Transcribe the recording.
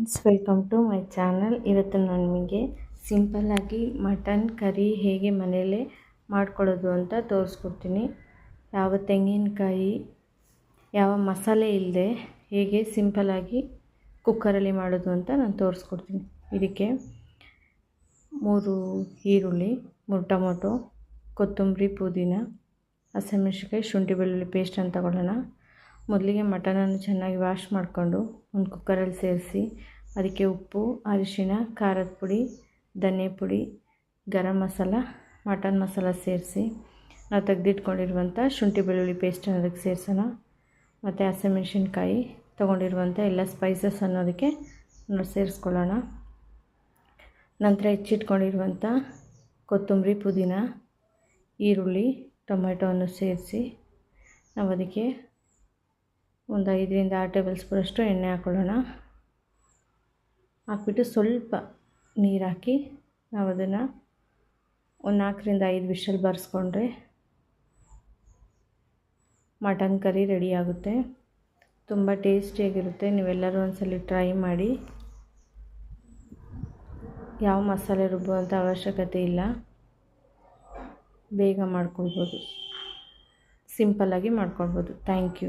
Friends, welcome to my channel. ಇವತ್ತು ನಾನು ನಿಮಗೆ ಸಿಂಪಲ್ಲಾಗಿ ಮಟನ್ ಕರಿ ಹೇಗೆ ಮನೆಯಲ್ಲೇ ಮಾಡ್ಕೊಳ್ಳೋದು ಅಂತ ತೋರಿಸ್ಕೊಡ್ತೀನಿ. ಯಾವ ತೆಂಗಿನಕಾಯಿ, ಯಾವ ಮಸಾಲೆ ಇಲ್ಲದೆ ಹೇಗೆ ಸಿಂಪಲ್ಲಾಗಿ ಕುಕ್ಕರಲ್ಲಿ ಮಾಡೋದು ಅಂತ ನಾನು ತೋರಿಸ್ಕೊಡ್ತೀನಿ. ಇದಕ್ಕೆ ಮೂರು ಈರುಳ್ಳಿ, ಮೂರು ಟೊಮೊಟೊ, ಕೊತ್ತಂಬರಿ, ಪುದೀನ, ಹಸಿಮೆಣ್ಸಿನ್ಕಾಯಿ, ಶುಂಠಿ ಬೆಳ್ಳುಳ್ಳಿ ಪೇಸ್ಟ್ ಅಂತ ತಗೊಳ್ಳೋಣ ಮೊದಲಿಗೆ ಮಟನನ್ನು ಚೆನ್ನಾಗಿ ವಾಶ್ ಮಾಡಿಕೊಂಡು ಒಂದು ಕುಕ್ಕರಲ್ಲಿ ಸೇರಿಸಿ, ಅದಕ್ಕೆ ಉಪ್ಪು, ಅರಿಶಿಣ, ಖಾರದ ಪುಡಿ, ಧನಿಯ ಪುಡಿ, ಗರಂ ಮಸಾಲ, ಮಟನ್ ಮಸಾಲ ಸೇರಿಸಿ, ನಾವು ತೆಗೆದಿಟ್ಕೊಂಡಿರುವಂಥ ಶುಂಠಿ ಬೆಳ್ಳುಳ್ಳಿ ಪೇಸ್ಟನ್ನು ಅದಕ್ಕೆ ಸೇರಿಸೋಣ. ಮತ್ತು ಹಸಿಮೆಣ್ಸಿನ್ಕಾಯಿ ತೊಗೊಂಡಿರುವಂಥ ಎಲ್ಲ ಸ್ಪೈಸಸ್ ಅನ್ನೋದಕ್ಕೆ ನಾವು ಸೇರಿಸ್ಕೊಳ್ಳೋಣ. ನಂತರ ಹೆಚ್ಚಿಟ್ಕೊಂಡಿರುವಂಥ ಕೊತ್ತಂಬರಿ, ಪುದೀನ, ಈರುಳ್ಳಿ ಟೊಮೆಟೊವನ್ನು ಸೇರಿಸಿ, ನಾವು ಅದಕ್ಕೆ ಒಂದು ಐದರಿಂದ ಆರು ಟೇಬಲ್ ಸ್ಪೂನಷ್ಟು ಎಣ್ಣೆ ಹಾಕ್ಕೊಳ್ಳೋಣ ಹಾಕ್ಬಿಟ್ಟು ಸ್ವಲ್ಪ ನೀರು ಹಾಕಿ ನಾವು ಅದನ್ನು ಒಂದು ನಾಲ್ಕರಿಂದ ಐದು ವಿಷಲ್ ಬರೆಸ್ಕೊಂಡ್ರೆ ಮಟನ್ ಕರಿ ರೆಡಿ ಆಗುತ್ತೆ. ತುಂಬ ಟೇಸ್ಟಿಯಾಗಿರುತ್ತೆ ನೀವೆಲ್ಲರೂ ಒಂದ್ಸಲ ಟ್ರೈ ಮಾಡಿ. ಯಾವ ಮಸಾಲೆ ರುಬ್ಬುವಂಥ ಅವಶ್ಯಕತೆ ಇಲ್ಲ. ಬೇಗ ಮಾಡ್ಕೊಳ್ಬೋದು. ಸಿಂಪಲ್ಲಾಗಿ ಮಾಡ್ಕೊಳ್ಬೋದು. Thank you.